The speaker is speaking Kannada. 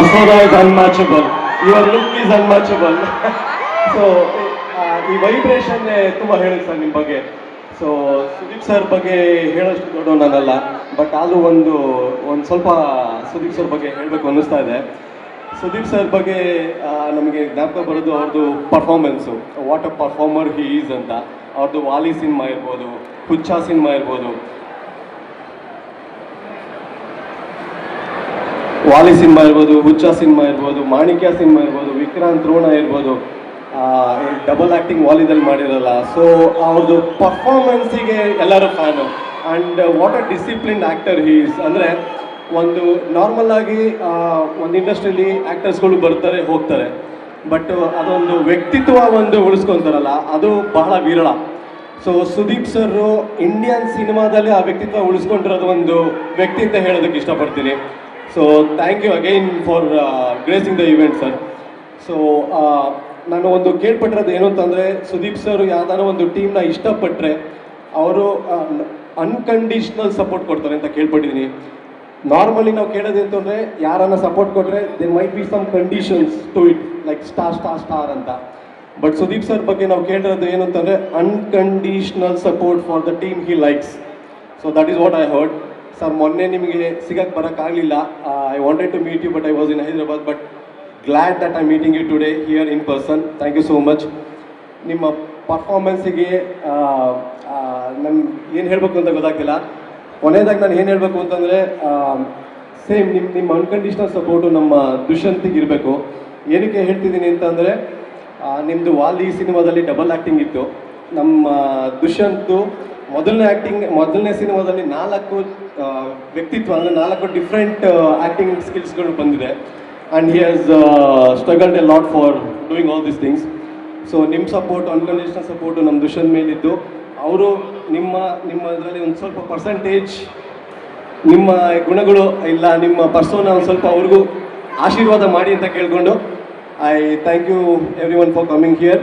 persona is unmatchable. Your look is unmatchable. So ಈ ವೈಬ್ರೇಷನ್ ತುಂಬ ಹೇಳಿ ಸರ್ ನಿಮ್ಮ ಬಗ್ಗೆ. ಸೊ ಸುದೀಪ್ ಸರ್ ಬಗ್ಗೆ ಹೇಳೋಷ್ಟು ದೊಡ್ಡ ನಾನಲ್ಲ ಬಟ್ ಆದರೂ ಒಂದು ಒಂದು ಸ್ವಲ್ಪ ಸುದೀಪ್ ಸರ್ ಬಗ್ಗೆ ಹೇಳಬೇಕು ಅನ್ನಿಸ್ತಾ ಇದೆ. ಸುದೀಪ್ ಸರ್ ಬಗ್ಗೆ ನಮಗೆ ಜ್ಞಾಪಕ ಬರೋದು ಅವ್ರದ್ದು performance what a performer he is ಅಂತ. ಅವ್ರದ್ದು ವಾಲಿ ಸಿನಿಮಾ ಇರ್ಬೋದು, ಹುಚ್ಚ ಸಿನಿಮಾ ಇರ್ಬೋದು. ವಾಲಿ ಸಿನಿಮಾ ಇರ್ಬೋದು, ಹುಚ್ಚ ಸಿನಿಮಾ ಇರ್ಬೋದು, ಮಾಣಿಕ್ಯ ಸಿನಿಮಾ ಇರ್ಬೋದು, ವಿಕ್ರಾಂತ್ ರೋಣ ಇರ್ಬೋದು ಡಬಲ್ ಆ್ಯಕ್ಟಿಂಗ್ ವಾಲಿದಲ್ಲಿ ಮಾಡಿರಲ್ಲ. ಸೊ ಅವ್ರದ್ದು ಪರ್ಫಾರ್ಮೆನ್ಸಿಗೆ ಎಲ್ಲರೂ fan and what a discipline actor he's ಅಂದರೆ ಒಂದು ನಾರ್ಮಲ್ ಆಗಿ ಒಂದು ಇಂಡಸ್ಟ್ರಿಯಲ್ಲಿ ಆ್ಯಕ್ಟರ್ಸ್ಗಳು ಬರ್ತಾರೆ, ಹೋಗ್ತಾರೆ. ಬಟ್ ಅದೊಂದು ವ್ಯಕ್ತಿತ್ವ ಒಂದು ಉಳಿಸ್ಕೊತಾರಲ್ಲ, ಅದು ಬಹಳ ವಿರಳ. ಸೊ ಸುದೀಪ್ ಸರ್ ಇಂಡಿಯನ್ ಸಿನಿಮಾದಲ್ಲಿ ಆ ವ್ಯಕ್ತಿತ್ವ ಉಳಿಸ್ಕೊಂಡಿರೋದು ಒಂದು ವ್ಯಕ್ತಿ ಅಂತ ಹೇಳೋದಕ್ಕೆ ಇಷ್ಟಪಡ್ತೀನಿ. So thank you again for gracing the event sir so ನಾನು ಒಂದು ಕೇಳ್ಪಟ್ಟಿರೋದು ಏನು ಅಂತಂದರೆ, ಸುದೀಪ್ ಸರ್ ಯಾವ್ದಾರ ಒಂದು ಟೀಮ್ನ ಇಷ್ಟಪಟ್ಟರೆ ಅವರು ಅನ್ಕಂಡೀಷ್ನಲ್ ಸಪೋರ್ಟ್ ಕೊಡ್ತಾರೆ ಅಂತ ಕೇಳ್ಪಟ್ಟಿದ್ದೀನಿ. ನಾರ್ಮಲಿ ನಾವು ಕೇಳೋದು ಅಂತಂದರೆ, ಯಾರನ್ನ ಸಪೋರ್ಟ್ ಕೊಟ್ಟರೆ they might be some conditions to it like star star star ಅಂತ. ಬಟ್ ಸುದೀಪ್ ಸರ್ ಬಗ್ಗೆ ನಾವು ಕೇಳಿರೋದು ಏನು ಅಂತಂದರೆ unconditional support for the team he likes so that is what I heard sir, ಮೊನ್ನೆ ನಿಮಗೆ ಸಿಗಕ್ಕೆ ಬರೋಕ್ಕಾಗಲಿಲ್ಲ. I wanted to meet you but I was in Hyderabad but glad that I meeting you today here in person thank you so much ನಿಮ್ಮ ಪರ್ಫಾರ್ಮೆನ್ಸಿಗೆ ನನ್ಗೆ ಏನು ಹೇಳಬೇಕು ಅಂತ ಗೊತ್ತಾಗ್ತಿಲ್ಲ. ಕೊನೆಯದಾಗಿ ನಾನು ಏನು ಹೇಳಬೇಕು ಅಂತಂದರೆ ಸೇಮ್ ನಿಮ್ಮ ನಿಮ್ಮ ಅನ್ಕಂಡೀಷ್ನಲ್ ಸಪೋರ್ಟು ನಮ್ಮ ದುಷ್ಯಂತಿಗೆ ಇರಬೇಕು. ಏನಕ್ಕೆ ಹೇಳ್ತಿದ್ದೀನಿ ಅಂತಂದರೆ ನಿಮ್ಮದು ವಾಲಿ ಸಿನಿಮಾದಲ್ಲಿ ಡಬಲ್ ಆ್ಯಕ್ಟಿಂಗ್ ಇತ್ತು. ನಮ್ಮ ದುಷ್ಯಂತು ಮೊದಲನೇ ಆ್ಯಕ್ಟಿಂಗ್ ಮೊದಲನೇ ಸಿನಿಮಾದಲ್ಲಿ ನಾಲ್ಕು ವ್ಯಕ್ತಿತ್ವ, ಅಂದರೆ ನಾಲ್ಕು ಡಿಫ್ರೆಂಟ್ ಆ್ಯಕ್ಟಿಂಗ್ ಸ್ಕಿಲ್ಸ್ಗಳು ಬಂದಿದೆ. And he has struggled a lot for doing all this things so ನಿಮ್ಮ ಸಪೋರ್ಟ್ ಅನ್ಕಂಡೀಷನಲ್ ಸಪೋರ್ಟು ನಮ್ಮ ದುಷನ್ ಮೇಲಿದ್ದು. ಅವರು ನಿಮ್ಮ ನಿಮ್ಮ ಇದರಲ್ಲಿ ಒಂದು ಸ್ವಲ್ಪ ಪರ್ಸೆಂಟೇಜ್ ನಿಮ್ಮ ಗುಣಗಳು ಇಲ್ಲ, ನಿಮ್ಮ ಪರ್ಸೋನ ಒಂದು ಸ್ವಲ್ಪ ಅವ್ರಿಗೂ ಆಶೀರ್ವಾದ ಮಾಡಿ ಅಂತ ಕೇಳಿಕೊಂಡು I thank you everyone for coming here